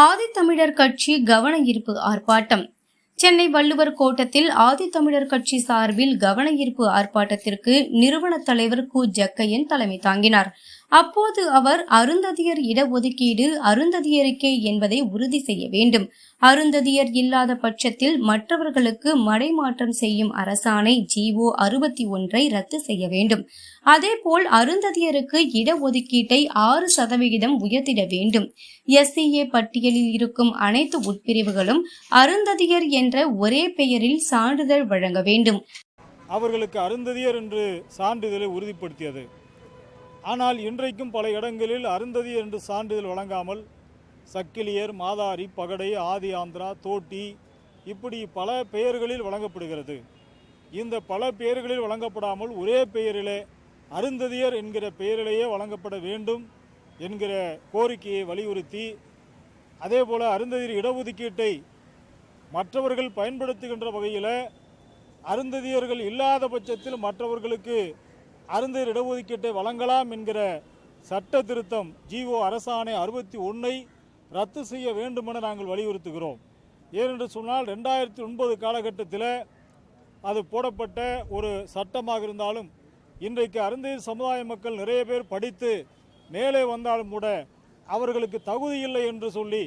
ஆதித்தமிழர் கட்சி கவன ஈர்ப்பு ஆர்ப்பாட்டம். சென்னை வள்ளுவர் கோட்டத்தில் ஆதித்தமிழர் கட்சி சார்பில் கவன ஈர்ப்பு ஆர்ப்பாட்டத்திற்கு நிறுவன தலைவர் கு. ஜக்கையன் தலைமை தாங்கினார். அப்போது அவர் அருந்ததியர் இடஒதுக்கீடு அருந்ததியருக்கே என்பதை உறுதி செய்ய வேண்டும். அருந்ததியர் இல்லாத பட்சத்தில் மற்றவர்களுக்கு மடைமாற்றம் செய்யும் அரசாணை ஜிஓ அறுபத்தி ஒன்றை ரத்து செய்ய வேண்டும். அதேபோல் அருந்ததியருக்கு இடஒதுக்கீட்டை ஆறு சதவிகிதம் உயர்த்திட வேண்டும். எஸ்சிஏ பட்டியலில் இருக்கும் அனைத்து உட்பிரிவுகளும் அருந்ததியர் என்ற ஒரே பெயரில் சான்றிதழ் வழங்க வேண்டும். அவர்களுக்கு அருந்ததியர் என்று சான்றிதழை உறுதிப்படுத்தியது. ஆனால் இன்றைக்கும் பல இடங்களில் அருந்ததியர் என்று சான்றிதழ் வழங்காமல் சக்கிலியர் மாதாரி பகடை ஆதி ஆந்திரா தோட்டி இப்படி பல பெயர்களில் வழங்கப்படுகிறது. இந்த பல பெயர்களில் வழங்கப்படாமல் ஒரே பெயரிலே அருந்ததியர் என்கிற பெயரிலேயே வழங்கப்பட வேண்டும் என்கிற கோரிக்கையை வலியுறுத்தி அதேபோல் அருந்ததியர் இடஒதுக்கீட்டை மற்றவர்கள் பயன்படுத்துகின்ற வகையில் அருந்ததியர்கள் இல்லாத பட்சத்தில் மற்றவர்களுக்கு அருந்தர் இடஒதுக்கீட்டை வழங்கலாம் என்கிற சட்ட திருத்தம் ஜிஓ அரசாணை அறுபத்தி ஒன்றை ரத்து செய்ய வேண்டுமென நாங்கள் வலியுறுத்துகிறோம். ஏனென்று சொன்னால் ரெண்டாயிரத்தி ஒன்பது காலகட்டத்தில் அது போடப்பட்ட ஒரு சட்டமாக இருந்தாலும் இன்றைக்கு அருந்தீர் சமுதாய மக்கள் நிறைய பேர் படித்து மேலே வந்தாலும் கூட அவர்களுக்கு தகுதி இல்லை என்று சொல்லி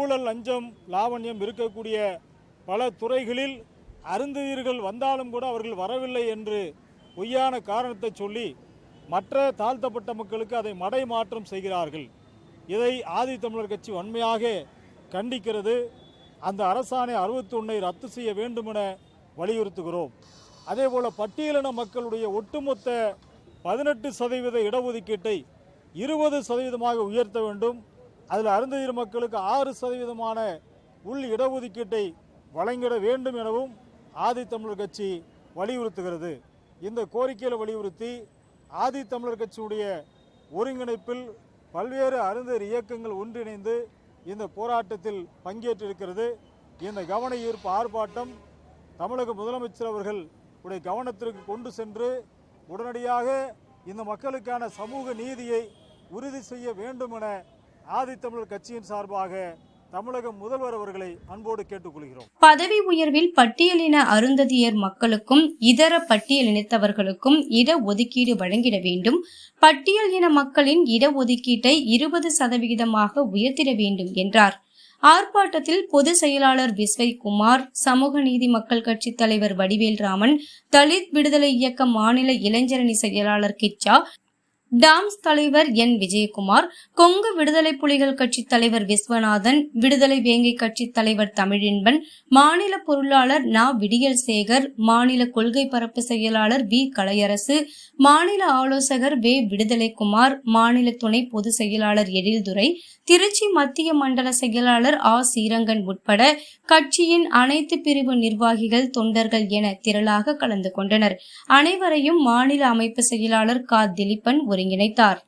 ஊழல் லஞ்சம் லாவண்யம் இருக்கக்கூடிய பல துறைகளில் அருந்தீர்கள் வந்தாலும் கூட அவர்கள் வரவில்லை என்று பொய்யான காரணத்தை சொல்லி மற்ற தாழ்த்தப்பட்ட மக்களுக்கு அதை மடை மாற்றம் செய்கிறார்கள். இதை ஆதி தமிழர் கட்சி வன்மையாக கண்டிக்கிறது. அந்த அரசாணை அறுபத்தொன்னை ரத்து செய்ய வேண்டும் என வலியுறுத்துகிறோம் அதேபோல பட்டியலின மக்களுடைய ஒட்டுமொத்த பதினெட்டு சதவீத இடஒதுக்கீட்டை இருபது சதவீதமாக உயர்த்த வேண்டும். அதில் அருந்ததியர் மக்களுக்கு ஆறு சதவீதமான உள் இடஒதுக்கீட்டை வழங்கிட வேண்டும் எனவும் ஆதி தமிழர் கட்சி வலியுறுத்துகிறது. இந்த கோரிக்கையில் வலியுறுத்தி ஆதி தமிழர் கட்சியுடைய ஒருங்கிணைப்பில் பல்வேறு அருந்தர் இயக்கங்கள் ஒன்றிணைந்து இந்த போராட்டத்தில் பங்கேற்றிருக்கிறது. இந்த கவன ஈர்ப்பு ஆர்ப்பாட்டம் தமிழக முதலமைச்சர் அவர்கள் உடைய கவனத்திற்கு கொண்டு சென்று உடனடியாக இந்த மக்களுக்கான சமூக நீதியை உறுதி செய்ய வேண்டும் என ஆதித்தமிழர் கட்சியின் சார்பாக தமிழக முதல்வர் அவர்களை அன்போடு கேட்டுக்கொள்கிறோம். பதவி உயர்வில் பட்டியலின அருந்ததியர் மக்களுக்கும் இதர பட்டியலினத்தவர்களுக்கும் இடஒதுக்கீடு வழங்கிட வேண்டும். பட்டியல் இன மக்களின் இடஒதுக்கீட்டை இருபது சதவிகிதமாக உயர்த்திட வேண்டும் என்றார். ஆர்ப்பாட்டத்தில் பொதுச் செயலாளர் விஸ்வைகுமார் சமூக நீதி மக்கள் கட்சித் தலைவர் வடிவேல் ராமன் தலித் விடுதலை இயக்க மாநில இளைஞரணி செயலாளர் கிச்சா டாம்ஸ் தலைவர் என் விஜயகுமார் கொங்கு விடுதலை புலிகள் கட்சி தலைவர் விஸ்வநாதன் விடுதலை வேங்கை கட்சி தலைவர் தமிழின்பன் மாநில பொருளாளர் நா. விடியல் சேகர் மாநில கொள்கை பரப்பு செயலாளர் வி. கலையரசு மாநில ஆலோசகர் வே. விடுதலைக்குமார் மாநில துணை பொதுச் செயலாளர் எழில்துரை திருச்சி மத்திய மண்டல செயலாளர் ஆ. சீரங்கன் உட்பட கட்சியின் அனைத்து பிரிவு நிர்வாகிகள் தொண்டர்கள் என திரளாக கலந்து கொண்டனர். அனைவரையும் மாநில அமைப்பு செயலாளர் கா. திலீபன் ஒருங்கிணைத்தார்